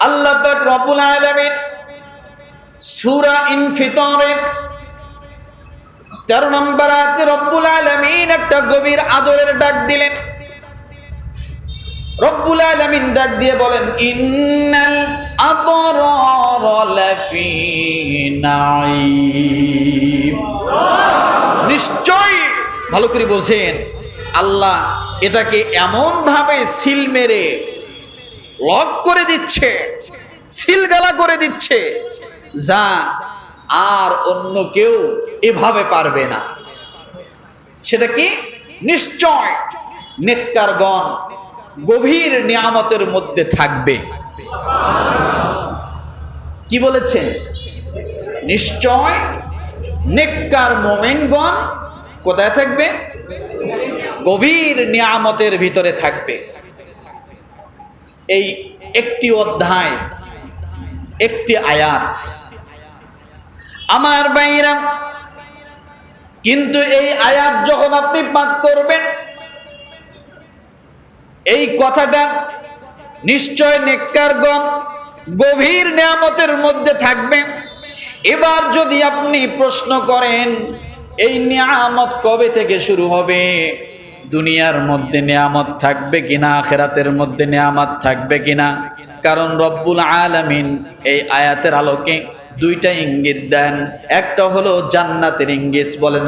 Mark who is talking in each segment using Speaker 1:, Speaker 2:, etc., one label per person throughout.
Speaker 1: আল্লাহ পাক রব্বুল আলামিন সূরা ইনফিতরে 13 নম্বর আয়াতে রব্বুল আলামিন একটা গভীর আদরের ডাক দিলেন। রব্বুল আলামিন ডাক দিয়ে বলেন, ইন্নাল আবরার লাফি নাঈম। নিশ্চয় ভালো করে বোঝেন, আল্লাহ এটাকে এমন ভাবে সিল মেরে লক করে দিচ্ছে সিলগালা করে দিচ্ছে। যা আর অন্য কেউ এভাবে পারবে না। সেটা কি? নিশ্চয় গভীর নিয়ামতের মধ্যে থাকবে। কি বলেছেন? নিশ্চয় নেককার কোথায় থাকবে? গভীর নিয়ামতের ভিতরে থাকবে। এই একটি অধ্যায়, একটি আয়াত। আমার বাইরা কিন্তু এই আয়াত যখন আপনি পাঠ করবেন, এই কথাটা নিশ্চয় নেককারগণ গভীর নিয়ামতের মধ্যে থাকবে। এবার যদি আপনি প্রশ্ন করেন, এই নিয়ামত কবে থেকে শুরু হবে? দুনিয়ার মধ্যে নিয়ামত থাকবে কিনা, আখেরাতের মধ্যে নিয়ামত থাকবে কিনা? কারণ রব্বুল আলামিন এই আয়াতের আলোকে দুইটা ইঙ্গিত দেন। একটা হলো জান্নাতের ইঙ্গিত, বলেন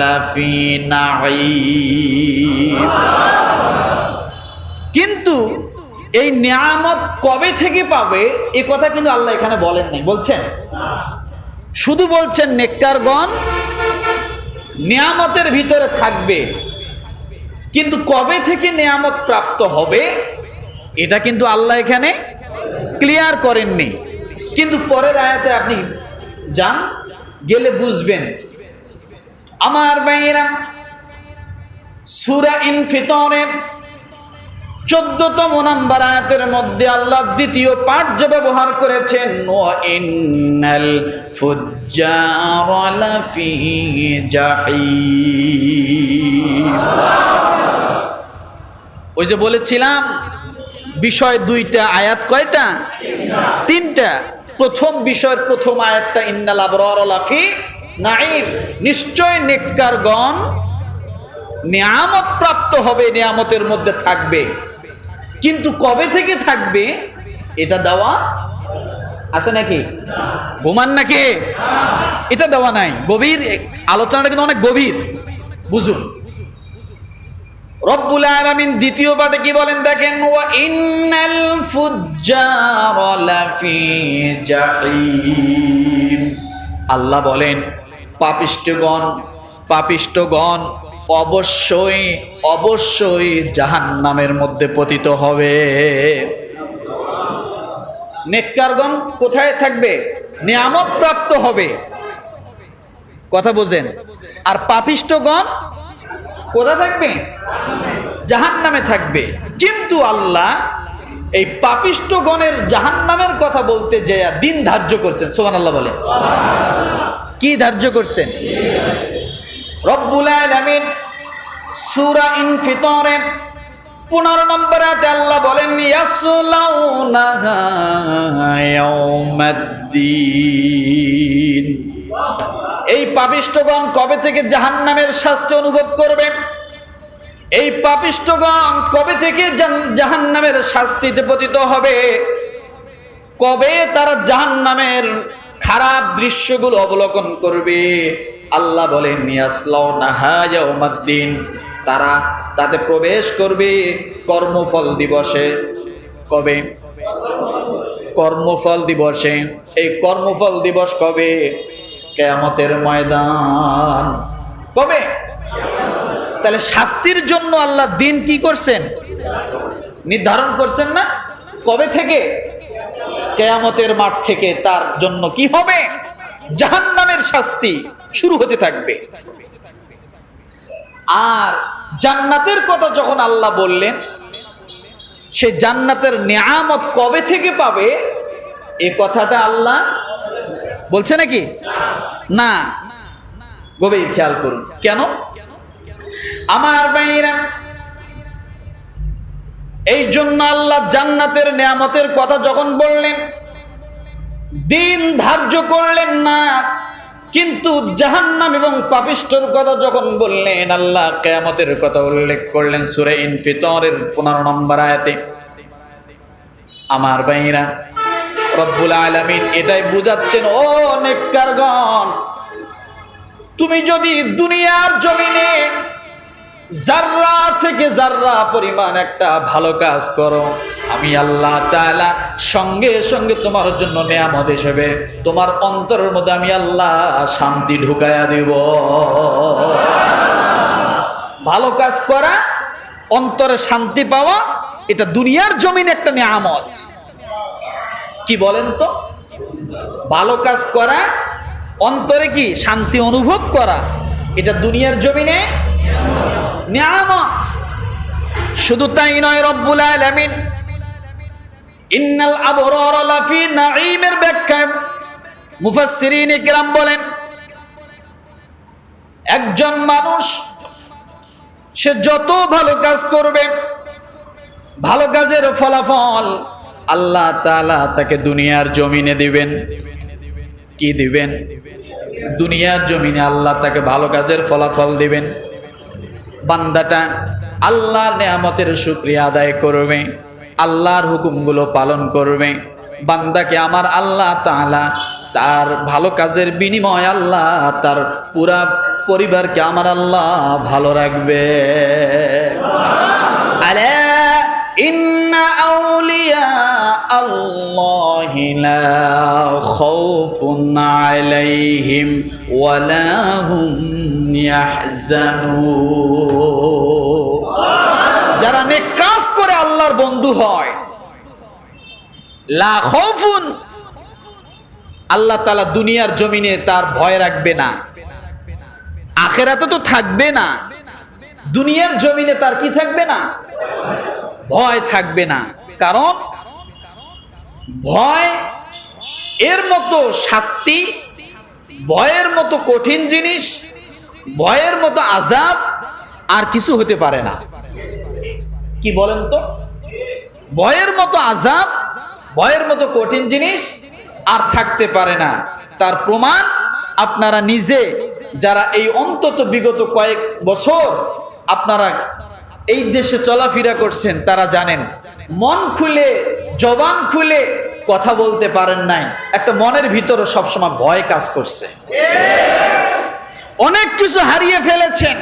Speaker 1: লাফি কিন্তু এই নিয়ামত কবে থেকে পাবে? এ কথা কিন্তু আল্লাহ এখানে বলেন নাই। বলছেন? শুধু বলছেন নেককারগণ নিয়ামতের ভিতরে থাকবে। কিন্তু কবে থেকে নিয়ামত প্রাপ্ত হবে, এটা কিন্তু আল্লাহ এখানে ক্লিয়ার করেননি। কিন্তু পরের আয়াতে আপনি যান, গেলে বুঝবেন। আমার ভাইয়েরা, সুরা ইনফিতরের চোদ্দতম নাম্বার আয়াতের মধ্যে আল্লাহ দ্বিতীয় পাঠ যে ব্যবহার করেছেন ইন্নাল ওই যে বলেছিলাম, বিষয় দুইটা, আয়াত কয়টা? তিনটা। প্রথম বিষয়ের প্রথম আয়াতটা, ইন্নাল আবরার লাফি নাইম নিশ্চয় নেককারগণ নিয়ামত প্রাপ্ত হবে, নিয়ামতের মধ্যে থাকবে। কিন্তু কবে থেকে থাকবে? এটা দেওয়া আছে নাকি? ঘুমান নাকি? এটা দেওয়া নাই। গভীর আলোচনাটা কিন্তু অনেক গভীর। বুঝুন। রব্বুল আলামিন দ্বিতীয় পাঠে কি বলেন দেখেন, ওয়া ইন্নাল ফুজ্জার লাফি জাহিম। আল্লাহ বলেন পাপিষ্টগণ পাপিষ্টগণ অবশ্যই অবশ্যই জাহান্নামের মধ্যে পতিত হবে। নেককারগণ কোথায় থাকবে? নিয়ামত প্রাপ্ত হবে। কথা বোঝেন। আর পাপিষ্টগণ কোথায় থাকবে? জাহান নামে থাকবে। কিন্তু আল্লাহ এই পাপিষ্টগণের জাহান নামের কথা বলতে যে দিন ধার্য করছেন। সোমান আল্লাহ বলে কি ধার্য করছেন? রব্বুল আলামিন সূরা ইনফিতরের পনেরো নম্বর আয়াতে আল্লাহ বলেন, ইয়াসলাউনাহা ইয়াউমাদ্দিন। এই পাপিষ্টগণ কবে থেকে জাহান্নামের শাস্তি অনুভব করবে? এই পাপিষ্টগণ কবে থেকে জাহান্নামের শাস্তিতে পতিত হবে? কবে তারা জাহান্নামের খারাপ দৃশ্যগুলো অবলোকন করবে? আল্লাহ বলেন নিয়াসলাউদ্দিন তারা তাতে প্রবেশ করবে কর্মফল দিবসে। কবে? কর্মফল দিবসে। এই কর্মফল দিবস কবে? কেয়ামতের ময়দান। কবে? তাহলে শাস্তির জন্য আল্লাহ দিন কি করছেন? নির্ধারণ করছেন না? কবে থেকে? কেয়ামতের মাঠ থেকে তার জন্য কি হবে? জাহান্নামের শাস্তি শুরু হতে থাকবে। আর জান্নাতের কথা যখন আল্লাহ বললেন, সে জান্নাতের নিয়ামত কবে থেকে পাবে? এ কথাটা আল্লাহ বলছে নাকি? না। গভীর খেয়াল করুন। কেন? আমার বাইরা এই জন্য আল্লাহ জান্নাতের নেয়ামতের কথা যখন বললেন দিন ধার্য করলেন না, কিন্তু জাহান্নাম এবং পাপিষ্টর কথা যখন বললেন, আল্লাহ কেয়ামতের কথা উল্লেখ করলেন সুরে ইনফিতরের পনেরো নম্বর আয়াতে। আমার ভাইরা রব্বুল আলামিন এটাই বুঝাচ্ছেন, ও নেককারগণ, তুমি যদি দুনিয়ার জমিনে জাররা থেকে জাররা পরিমাণ একটা ভালো কাজ করো আমি আল্লাহ তাআলা সঙ্গে সঙ্গে তোমার জন্য নেয়ামত হিসেবে তোমার অন্তরের মধ্যে আমি আল্লাহ শান্তি ঢুকায়া দেব। ভালো কাজ করা, অন্তরে শান্তি পাওয়া, এটা দুনিয়ার জমিনে একটা নিয়ামত। কি বলেন তো? ভালো কাজ করা, অন্তরে কি শান্তি অনুভব করা, এটা দুনিয়ার জমিনে নিয়ামত। শুধু তাই নয় রব্বুল আলামিন ইন্নাল আবরার লাফি নাঈমের ব্যাখ্যা মুফাসসিরিন ইকরাম বলেন, একজন মানুষ, সে যত ভালো কাজ করবে, ভালো কাজের ফলাফল আল্লাহ তাআলা তাকে দুনিয়ার জমিনে দিবেন। কি দিবেন? দুনিয়ার জমিনে আল্লাহ তাকে ভালো কাজের ফলাফল দিবেন। বান্দাটা আল্লাহর নেয়ামতের শুক্রিয়া আদায় করবে। আল্লাহর হুকুমগুলো পালন করবে বান্দাকে আমার আল্লাহ তাআলা তার ভালো কাজের বিনিময় আল্লাহ তার পুরা পরিবারকে আমার আল্লাহ ভালো রাখবে আলা ইন্না আউলিয়া الله لا خوف عليهم ولا هم يحزنون যারা নেক কাজ করে আল্লাহর বন্ধু হয়। আল্লাহ তালা দুনিয়ার জমিনে তার ভয় রাখবে না। আখেরাতে তো থাকবে না। দুনিয়ার জমিনে তার কি থাকবে না? ভয় থাকবে না। কারণ ভয় এর মতো শাস্তি, ভয়ের মতো কঠিন জিনিস, ভয়ের মতো আজাব আর কিছু হতে পারে না। কি বলেন তো? ভয়ের মতো আজাব ভয়ের মতো কঠিন জিনিস আর থাকতে পারে না। তার প্রমাণ আপনারা নিজে, যারা এই অন্তত বিগত কয়েক বছর আপনারা এই দেশে চলাফেরা করছেন, তারা জানেন, মন খুলে, জবান খুলে কথা বলতে পারেন নাই। একটা মনের ভিতরে সবসময় ভয় কাজ করছে। অনেক কিছু হারিয়ে ফেলেছেন।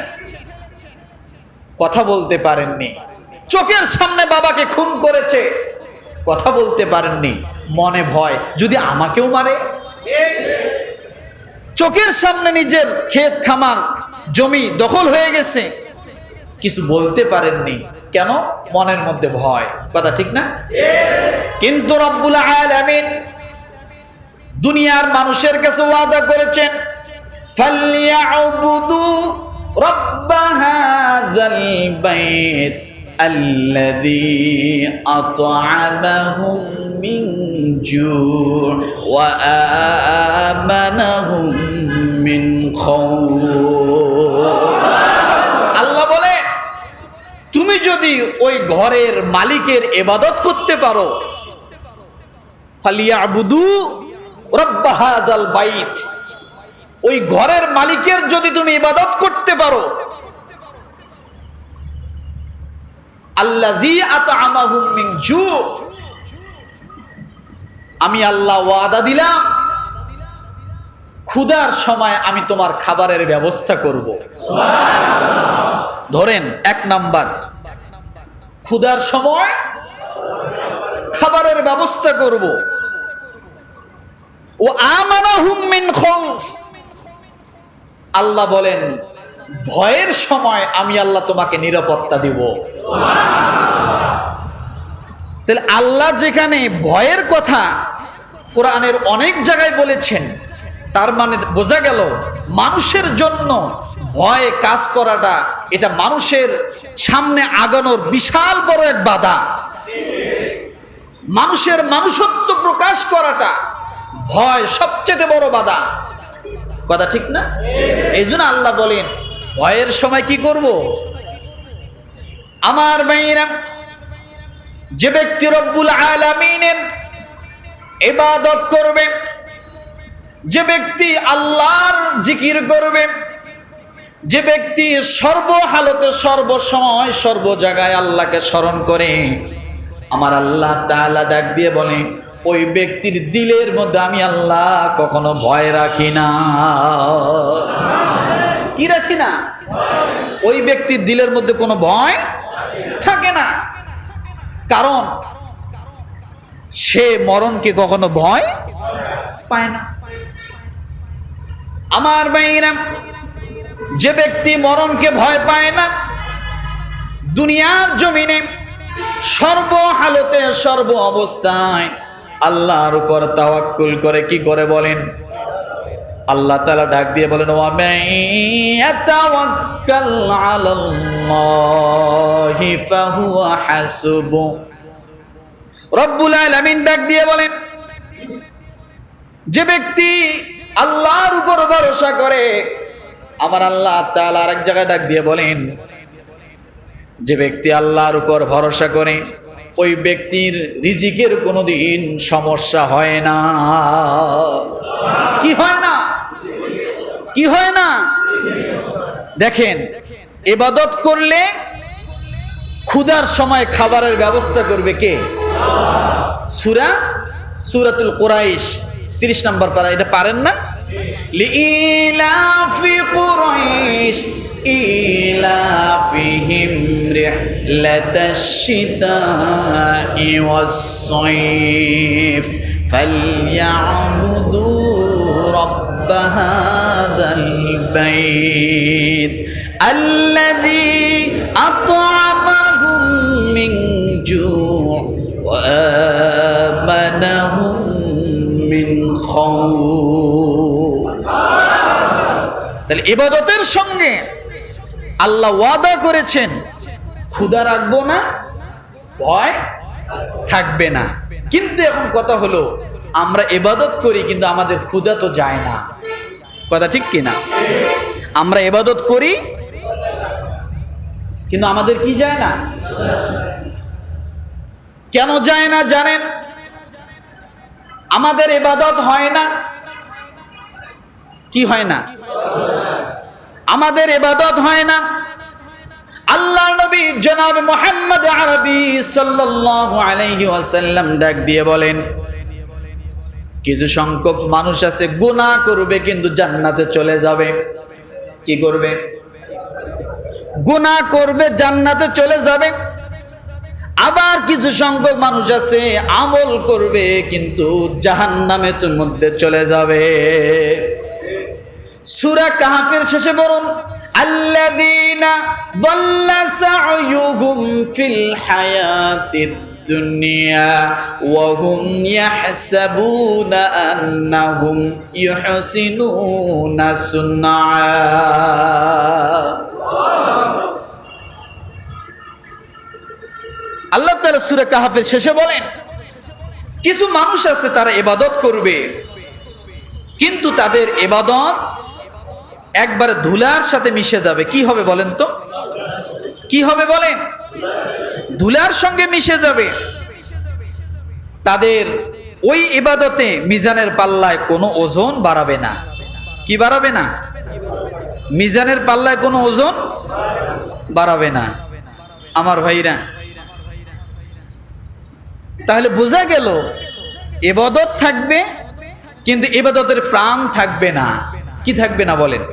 Speaker 1: কথা বলতে পারেননি। চোখের সামনে বাবাকে খুন করেছে। কথা বলতে পারেননি, মনে ভয়, যদি আমাকেও মারে? চোখের সামনে নিজের ক্ষেত খামার, জমি দখল হয়ে গেছে। কিছু বলতে পারেননি, কেন? মনের মধ্যে ভয়, কথা ঠিক না? কিন্তু রব্বুল আলামিন দুনিয়ার মানুষের কাছে ওয়াদা করেছেন ফালিয়াবুদু রব্ব হাযাল বাইত। الذي أطعمهم من جوع وآمنهم من خوف আল্লাহ বলে তুমি যদি ওই ঘরের মালিকের এবাদত করতে পারো ফালিয়াবুদু রব্বাহাজাল বাইত ওই ঘরের মালিকের যদি তুমি ইবাদত করতে পারো আমি আল্লাহ ওয়াদা দিলাম, ক্ষুধার সময় আমি তোমার খাবারের ব্যবস্থা করব। ধরেন, এক নাম্বার, ক্ষুধার সময় খাবারের ব্যবস্থা করব। ও আমানাহুম মিন খৌফ। আল্লাহ বলেন ভয়ের সময় আমি আল্লাহ তোমাকে নিরাপত্তা দিব। তাহলে আল্লাহ যেখানে ভয়ের কথা কোরআনের অনেক জায়গায় বলেছেন, তার মানে বোঝা গেল মানুষের জন্য ভয় কাজ করাটা, এটা মানুষের সামনে আগানোর বিশাল বড় এক বাধা। মানুষের মানুষত্ব প্রকাশ করাটা ভয় সবচেয়ে বড় বাধা। কথা ঠিক না? এই আল্লাহ বলেন ভয়ের সময় কি করব? আমার মেয়েরা, যে ব্যক্তি রব্বুল আলামিনের ইবাদত করবে, যে ব্যক্তি আল্লাহর জিকির করবে, যে ব্যক্তি সর্ব হালতে সর্বসময় সর্ব জায়গায় আল্লাহকে স্মরণ করে, আমার আল্লাহ তাআলা ডাক দিয়ে বলে, ওই ব্যক্তির দিলের মধ্যে আমি আল্লাহ কখনো ভয় রাখি না। কি রাখি না? ওই ব্যক্তির দিলের মধ্যে কোনো ভয় থাকে না। কারণ সে মরণকে কখনো ভয় পায় না। আমার ভাইরা যে ব্যক্তি মরণকে ভয় পায় না, দুনিয়ার জমিনে সর্ব হালতে সর্ব অবস্থায় আল্লাহর উপর তাওয়াক্কুল করে কি করে বলেন? আল্লাহ তালা ডাক দিয়ে বলেন হাসবু। রব্বুল ডাক দিয়ে বলেন, যে ব্যক্তি আল্লাহর উপর ভরসা করে, আমার আল্লাহ তাআলা আরেক জায়গায় ডাক দিয়ে বলেন, যে ব্যক্তি আল্লাহর উপর ভরসা করে, ওই ব্যক্তির রিজিকের কোনোদিন সমস্যা হয় না। কি হয় না? কি হয় না দেখেন এবাদত করলে ক্ষুধার সময় খাবারের ব্যবস্থা করবে কে সুরা সুরাতুল কোরাইশ তিরিশ নম্বর পারা এটা পারেন না লিইলাফি কুরাইশ إيلافهم رحلة الشتاء والصيف فليعبدوا رب هذا البيت الذي أطعمهم من جوع وآمنهم من خوف তাহলে ইবাদতের সঙ্গে আল্লাহ ওয়াদা করেছেন ক্ষুদা রাখবো না ভয় থাকবে না কিন্তু এখন কথা হলো আমরা এবাদত করি কিন্তু আমাদের ক্ষুদা তো যায় না কথা ঠিক কি না আমরা এবাদত করি, কিন্তু আমাদের কি যায় না? কেন যায় না জানেন? আমাদের এবাদত হয় না। কি হয় না? আমাদের এবাদত হয় না। আল্লাহ নবী জনাব মোহাম্মদ আরবি সাল্লাল্লাহু আলাইহি ডাক দিয়ে বলেন কিছু সংখ্যক মানুষ আছে, গুনাহ করবে কিন্তু জান্নাতে চলে যাবে। কি করবে? গুনাহ করবে, জান্নাতে চলে যাবে। আবার কিছু সংখ্যক মানুষ আছে, আমল করবে কিন্তু জাহান্নামের মধ্যে চলে যাবে। সুরা কাহাফের শেষে বলুন আল্লাযীনা দাল্লা সা'য়ুহুম ফিল হায়াতিদ ওয়া হুম ইয়াহসাবুনা আন্নাহুম ইউহসিনুনা সুন্না আল্লাহ তাআলা সূরা কাহাফের শেষে বলেন, কিছু মানুষ আছে তারা এবাদত করবে, কিন্তু তাদের এবাদত একবার ধুলার সাথে মিশে যাবে। কি হবে বলেন তো? কি হবে বলেন? ধুলার সঙ্গে মিশে যাবে। তাদের ওই ইবাদতে মিজানের পাল্লায় কোনো ওজন বাড়াবে না। কি বাড়াবে না? মিজানের পাল্লায় কোনো ওজন বাড়াবে না। আমার ভাইরা, তাহলে বোঝা গেল এবাদত থাকবে, কিন্তু এবাদতের প্রাণ থাকবে না। কি থাকবে না বলেন?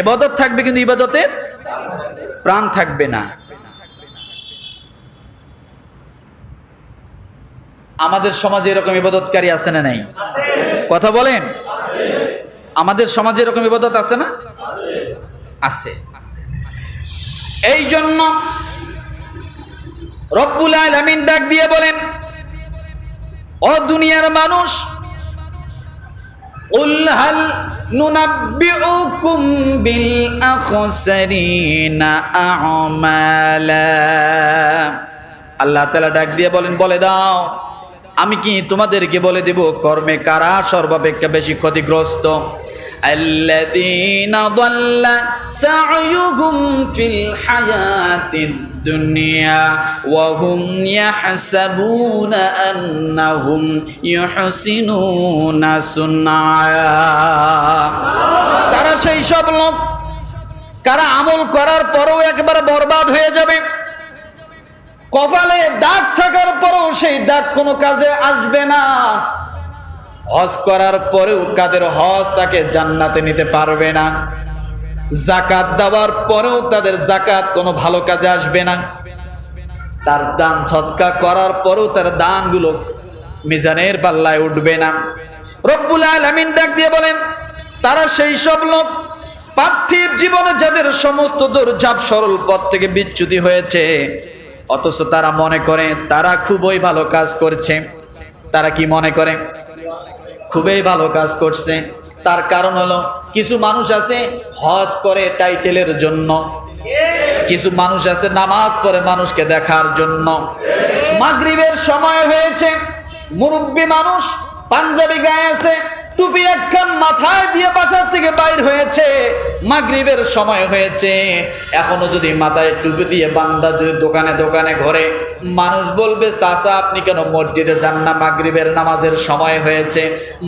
Speaker 1: এবাদত থাকবে, কিন্তু ইবাদতের প্রাণ থাকবে না। আমাদের সমাজে এরকম ইবাদতকারী আছে না নাই? কথা বলেন। আমাদের সমাজে এরকম ইবাদত আছে না? আছে। এই জন্য রব্বুল আলামিন ডাক দিয়ে বলেন, ও দুনিয়ার মানুষ উলহাল নুনাব্বিউকুম বিল আখসারিনা আমালা। আল্লাহ তাআলা ডাক দিয়ে বলেন, বলে দাও। আমি কি তোমাদেরকে বলে দেব, কর্মে কারা সর্বাপেক্ষা বেশি ক্ষতিগ্রস্ত? তারা সেই সব লোক, কারা আমল করার পরেও একবার বরবাদ হয়ে যাবে। কপালে দাগ থাকার পরেও সেই দাগ কোনো কাজে আসবে না। হজ করার পরেও কাদের হজ তাকে জান্নাতে নিতে পারবে না। জাকাত দেওয়ার পরেও তাদের জাকাত কোনো ভালো কাজে আসবে না। তার দান সৎকা করার পরেও তার দানগুলো মিজানের পাল্লায় উঠবে না। রব্বুল আলামিন ডাক দিয়ে বলেন, তারা সেই সব লোক পার্থিব জীবনে যাদের সমস্ত দৌড়ঝাপ সরল পথ থেকে বিচ্যুতি হয়েছে। অথচ তারা মনে করে, তারা খুবই ভালো কাজ করছে। তারা কি মনে করে? খুবই ভালো কাজ করছে। তার কারণ হলো, কিছু মানুষ আছে হজ করে টাইটেলের জন্য। কিছু মানুষ আছে নামাজ পড়ে মানুষকে দেখার জন্য। মাগরিবের সময় হয়েছে, মুরব্বী মানুষ পাঞ্জাবি গায়ে আছে টুপি একখান মাথায় দিয়ে বাসার থেকে বাইর হয়েছে। মাগরিবের সময় হয়েছে। এখনও যদি মাথায় টুপি দিয়ে বান্দা যদি দোকানে দোকানে ঘরে, মানুষ বলবে, চাচা, আপনি কেন মসজিদে যান না? মাগরিবের নামাজের সময় হয়েছে।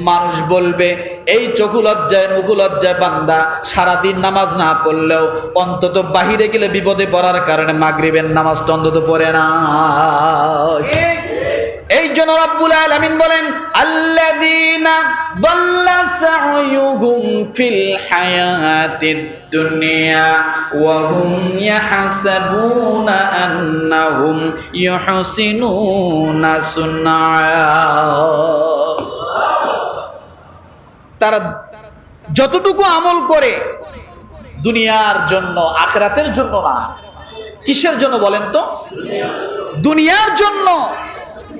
Speaker 1: মানুষ বলবে, এই চকু লজ্জায় মুখু লজ্জায় বান্দা, সারাদিন নামাজ না পড়লেও অন্তত বাহিরে গেলে বিপদে পড়ার কারণে মাগরিবের নামাজটা অন্তত পড়ে না এই জন্য রব্বুল আলামিন বলেন, আল্লাযীনা দাল্লা সা'য়ুহুম ফিল হায়াতিদ দুনিয়া ওয়া হুম ইয়াহসাবুনা আন্নাহুম ইউহসিনুনা সুন্না তারা যতটুকু আমল করে দুনিয়ার জন্য, আখরাতের জন্য না। কিসের জন্য বলেন তো? দুনিয়ার জন্য।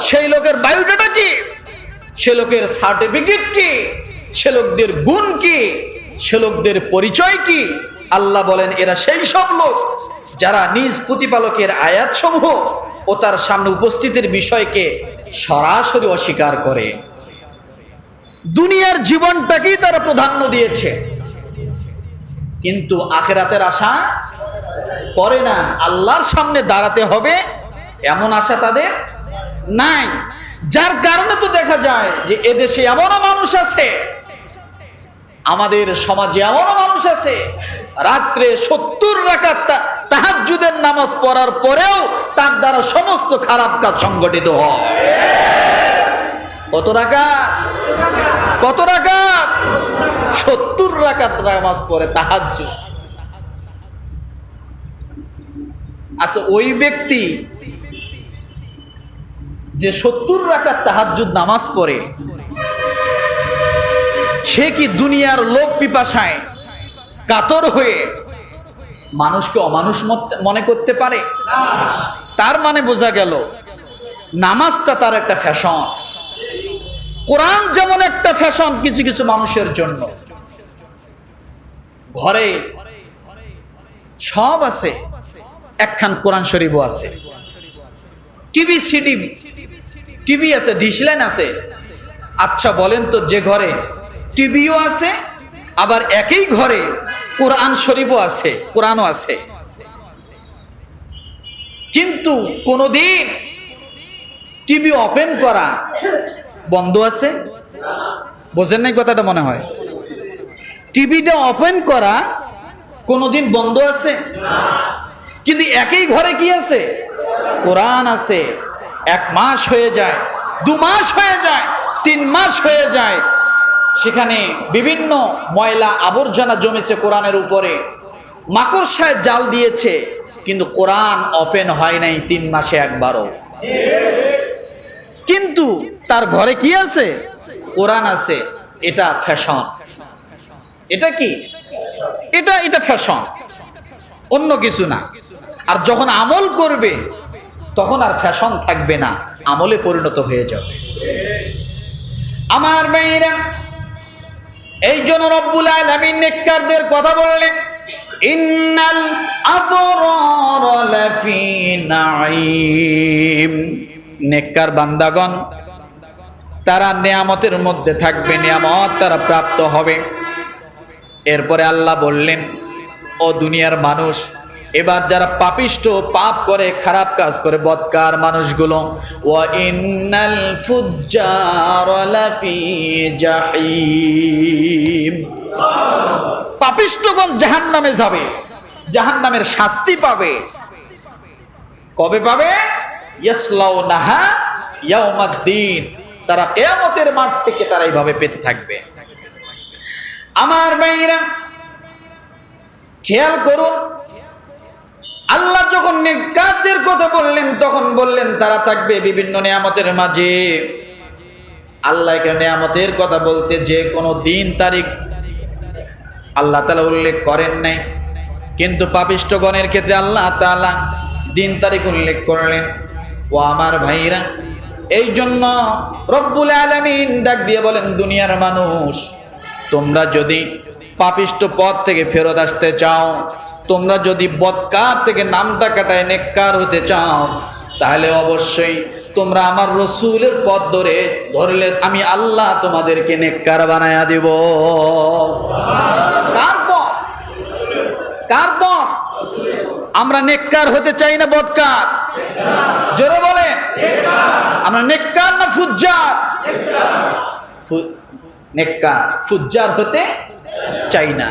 Speaker 1: সেই লোকের বায়োডাটা কি? সে লোকের সার্টিফিকেট কি? সে লোকদের গুণ কি? সে লোকদের পরিচয় কি? আল্লাহ বলেন, এরা সেই সব লোক যারা নিজ প্রতিপালকের আয়াত সমূহ ও তার সামনে উপস্থিতির বিষয়কে সরাসরি অস্বীকার করে। দুনিয়ার জীবনটাকেই তারা প্রাধান্য দিয়েছে। কিন্তু আখেরাতের আশা করে না, আল্লাহর সামনে দাঁড়াতে হবে এমন আশা তাদের নাই। যার কারণে তো দেখা যায় যে এদেশে এমনও মানুষ আছে, আমাদের সমাজে এমনও মানুষ আছে, রাত্রে সত্তর রাকাত তাহাজুদের নামাজ পড়ার পরেও তার দ্বারা সমস্ত খারাপ কাজ সংগঠিত হয়। কত রাকাত? কত রাকাত? সত্তর রাকাত নামাজ পড়ে তাহাজ্জুদ। আচ্ছা ওই ব্যক্তি যে সত্তর রাখার তাহাজ্জুদ নামাজ পড়ে, সে কি দুনিয়ার লোক পিপাসায় কাতর হয়ে মানুষকে অমানুষ মনে করতে পারে? তার মানে বোঝা গেল, নামাজটা তার একটা ফ্যাশন। কোরআন যেমন একটা ফ্যাশন কিছু কিছু মানুষের জন্য। ঘরে সব আছে, একখান কোরআন শরীফও আছে। টিভি, সিডি টিভি আছে ডিসলাইন আছে। আচ্ছা বলেন তো যে ঘরে টিভিও আছে, আবার একই ঘরে কোরআন শরীফও আছে, কোরআনও আছে। কিন্তু কোনোদিন টিভি ওপেন করা বন্ধ আছে? বোঝেন নাই কথাটা মনে হয়? টিভিটা ওপেন করা কোনোদিন বন্ধ আছে? কিন্তু একই ঘরে কি আছে? কোরআন আছে। এক মাস হয়ে যায়, দু মাস হয়ে যায়, তিন মাস হয়ে যায়। সেখানে বিভিন্ন ময়লা আবর্জনা জমেছে কোরআনের উপরে। মাকড়সায় জাল দিয়েছে, কিন্তু কোরআন ওপেন হয় নাই তিন মাসে একবারও। কিন্তু তার ঘরে কি আছে? কোরআন আছে, এটা ফ্যাশন। এটা কি? এটা এটা ফ্যাশন। অন্য কিছু না। আর যখন আমল করবে তখন আর ফ্যাশন থাকবে না, আমলে পরিণত হয়ে যাবে। আমার মেয়েরা, এই জন্য রব্বুল আলামিন নেককারদের কথা বললেন, ইন্নাল আবরার লাফি নাঈম। নেককার বান্দাগণ, তারা নিয়ামতের মধ্যে থাকবে, নিয়ামত তারা প্রাপ্ত হবে। এরপরে আল্লাহ বললেন, ও দুনিয়ার মানুষ এবার যারা পাপিষ্ট, পাপ করে, খারাপ কাজ করে, বৎকার মানুষগুলো ওয়া ইন্নাল ফুজ্জার পাপিষ্টগণ জাহান্নামে যাবে, জাহান্নামের শাস্তি পাবে। কবে পাবে? তারা কিয়ামতের মাঠ থেকে তারা এইভাবে পেতে থাকবে। আমার ভাইরা খেয়াল করুন আল্লাহ যখন নেককারদের কথা বললেন, তখন বললেন, তারা থাকবে বিভিন্ন নিয়ামতের মাঝে। আল্লাহ এখানে নিয়ামতের কথা বলতে যে কোনো দিন, তারিখ আল্লাহ তালা উল্লেখ করেন নাই। কিন্তু পাপিষ্টগণের ক্ষেত্রে আল্লাহ তালা দিন, তারিখ উল্লেখ করলেন। ও আমার ভাইরা, এই জন্য রব্বুল আলমিন ডাক দিয়ে বলেন, দুনিয়ার মানুষ, তোমরা যদি পাপিষ্ট পথ থেকে ফেরত আসতে চাও তোমরা যদি বদকার থেকে নামটা কাটায় নেককার হতে চাও, তাহলে অবশ্যই তোমরা আমার রসুলের পথ ধরে ধরলে আমি আল্লাহ তোমাদেরকে নেককার বানায়া দিব। কার পথ? কার পথ? আমরা নেককার হতে চাই না বদকার জোরে বলেন। আমরা নেককার না ফুজ্জার? নেককার, ফুজ্জার হতে চাই না।